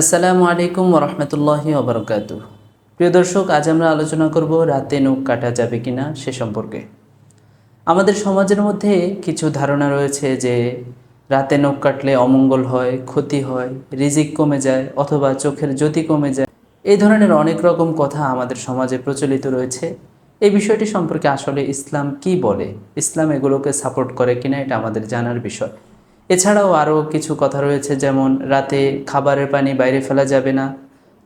আসসালামু আলাইকুম রহমতুল্লাহি ওবরকাত প্রিয় দর্শক, আজ আমরা আলোচনা করব রাতে নখ কাটা যাবে কিনা সে সম্পর্কে। আমাদের সমাজের মধ্যে কিছু ধারণা রয়েছে যে রাতে নখ কাটলে অমঙ্গল হয়, ক্ষতি হয়, রিজিক কমে যায় অথবা চোখের জ্যোতি কমে যায়। এই ধরনের অনেক রকম কথা আমাদের সমাজে প্রচলিত রয়েছে। এই বিষয়টি সম্পর্কে আসলে ইসলাম কি বলে? ইসলাম এগুলোকে সাপোর্ট করে কিনা এটা আমাদের জানার বিষয়। এছাড়াও আরও কিছু কথা রয়েছে, যেমন রাতে খাবারের পানি বাইরে ফেলা যাবে না,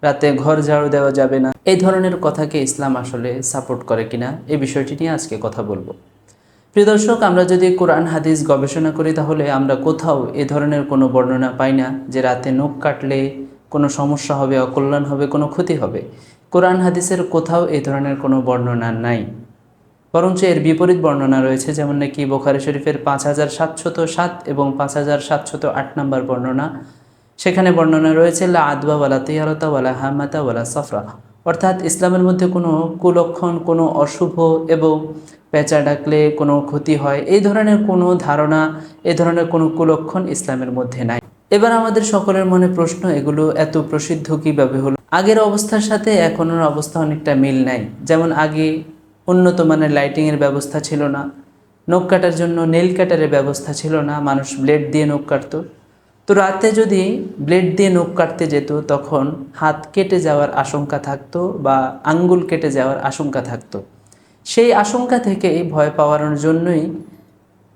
রাতে ঘর ঝাড়ু দেওয়া যাবে না। এই ধরনের কথাকে ইসলাম আসলে সাপোর্ট করে কিনা, এই বিষয়টি নিয়ে আজকে কথা বলব। প্রিয় দর্শক, আমরা যদি কোরআন, হাদিস গবেষণা করি, তাহলে আমরা কোথাও এ ধরনের কোনো বর্ণনা পাই না যে রাতে নখ কাটলে কোনো সমস্যা হবে, অকল্যাণ হবে, কোনো ক্ষতি হবে। কোরআন, হাদিসের কোথাও এই ধরনের কোনো বর্ণনা নাই। বরঞ্চ এর বিপরীত বর্ণনা রয়েছে, যেমন নাকি বোখারি শরীফের পাঁচ হাজার সাতশত সাত এবং পাঁচ হাজার সাতশত আট নম্বর বর্ণনা। সেখানে বর্ণনা রয়েছে, লা আদবা ওয়ালা তিয়ারতা ওয়ালা হামাতা ওয়ালা সফরা। অর্থাৎ ইসলামের মধ্যে কোনো কুলক্ষণ, কোনো অশুভ এবং পেঁচা ডাকলে কোনো ক্ষতি হয়, এই ধরনের কোনো ধারণা এই ধরনের কোনো কুলক্ষণ ইসলামের মধ্যে নাই। এবার আমাদের সকলের মনে প্রশ্ন, এগুলো এত প্রসিদ্ধ কীভাবে হলো? আগের অবস্থার সাথে এখনের অবস্থা অনেকটা মিল নাই। যেমন আগে উন্নত মানের লাইটিংয়ের ব্যবস্থা ছিল না। নখ কাটার জন্য নেল কাটারের ব্যবস্থা ছিল না, মানুষ ব্লেড দিয়ে নখ কাটতো। তো রাতে যদি ব্লেড দিয়ে নখ কাটতে যেত, তখন হাত কেটে যাওয়ার আশঙ্কা থাকতো বা আঙ্গুল কেটে যাওয়ার আশঙ্কা থাকতো। সেই আশঙ্কা থেকেই ভয় পাওয়ার জন্যই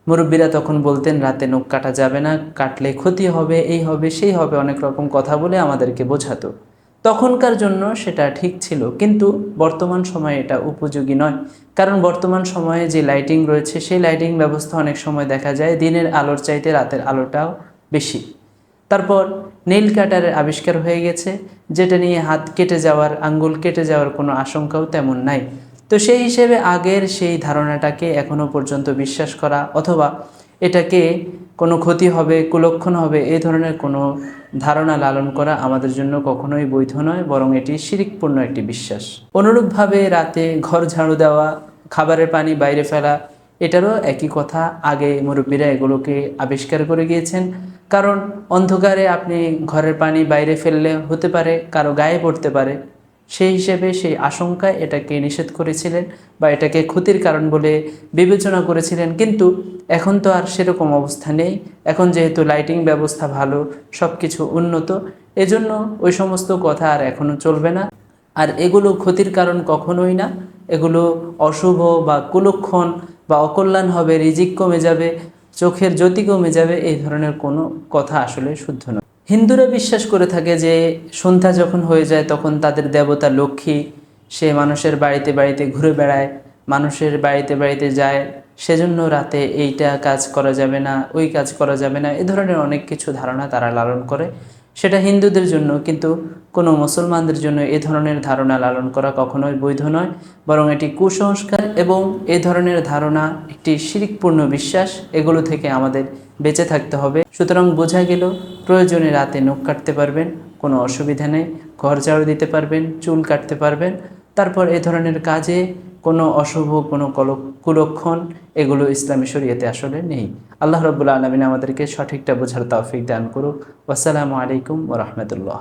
মুরব্বীরা তখন বলতেন, রাতে নখ কাটা যাবে না, কাটলে ক্ষতি হবে, এই হবে, সেই হবে। অনেক রকম কথা বলে আমাদেরকে বোঝাতো। তখনকার জন্য সেটা ঠিক ছিল, কিন্তু বর্তমান সময়ে এটা উপযোগী নয়। কারণ বর্তমান সময়ে যে লাইটিং রয়েছে, সেই লাইটিং ব্যবস্থা অনেক সময় দেখা যায়, দিনের আলোর চাইতে রাতের আলোটাও বেশি। তারপর নীল কাটারের আবিষ্কার হয়ে গেছে, যেটা নিয়ে হাত কেটে যাওয়ার, আঙ্গুল কেটে যাওয়ার কোনো আশঙ্কাও তেমন নাই। তো সেই হিসেবে আগের সেই ধারণাটাকে এখনও পর্যন্ত বিশ্বাস করা অথবা এটাকে কোনো ক্ষতি হবে, কুলক্ষণ হবে এই ধরনের কোনো ধারণা লালন করা আমাদের জন্য কখনোই বৈধ নয়, বরং এটি শিরিকপূর্ণ একটি বিশ্বাস। অনুরূপভাবে রাতে ঘর ঝাড়ু দেওয়া, খাবারের পানি বাইরে ফেলা, এটারও একই কথা। আগে মুরব্বীরা এগুলোকে আবিষ্কার করে গিয়েছেন। কারণ অন্ধকারে আপনি ঘরের পানি বাইরে ফেললে হতে পারে, কারও গায়ে পড়তে পারে। সেই হিসেবে সেই আশঙ্কায় এটাকে নিষেধ করেছিলেন বা এটাকে ক্ষতির কারণ বলে বিবেচনা করেছিলেন। কিন্তু এখন তো আর সেরকম অবস্থা নেই। এখন যেহেতু লাইটিং ব্যবস্থা ভালো সব কিছু উন্নত, এজন্য ওই সমস্ত কথা আর এখনও চলবে না। আর এগুলো ক্ষতির কারণ কখনোই না। এগুলো অশুভ বা কুলক্ষণ বা অকল্যাণ হবে, রিজিক কমে যাবে, চোখের জ্যোতি কমে যাবে, এই ধরনের কোনো কথা আসলে শুদ্ধ নয়। হিন্দুরা বিশ্বাস করে থাকে যে সন্ধ্যা যখন হয়ে যায় তখন তাদের দেবতা লক্ষ্মী, সে মানুষের বাড়িতে বাড়িতে ঘুরে বেড়ায়, মানুষের বাড়িতে বাড়িতে যায়, সেজন্য রাতে এইটা কাজ করা যাবে না, ওই কাজ করা যাবে না, এ ধরনের অনেক কিছু ধারণা তারা লালন করে। সেটা হিন্দুদের জন্য, কিন্তু কোনো মুসলমানদের জন্য এ ধরনের ধারণা লালন করা কখনোই বৈধ নয়, বরং এটি কুসংস্কার এবং এ ধরনের ধারণা একটি শিরিকপূর্ণ বিশ্বাস, এগুলো থেকে আমাদের বেঁচে থাকতে হবে। সুতরাং বোঝা গেল, প্রয়োজনে রাতে নখ কাটতে পারবেন, কোনো অসুবিধা নেই, ঘর ঝাড়ু দিতে পারবেন, চুল কাটতে পারবেন, তারপর এ ধরনের কাজে কোনো অশুভ, কোনো কল কুলক্ষণ এগুলো ইসলামী শরীয়তে আসলে নেই। আল্লাহ রবুল্লা আলমিন আমাদেরকে সঠিকটা বোঝার তৌফিক দান করুক। আসসালামু আলাইকুম ওরহমতুল্লাহ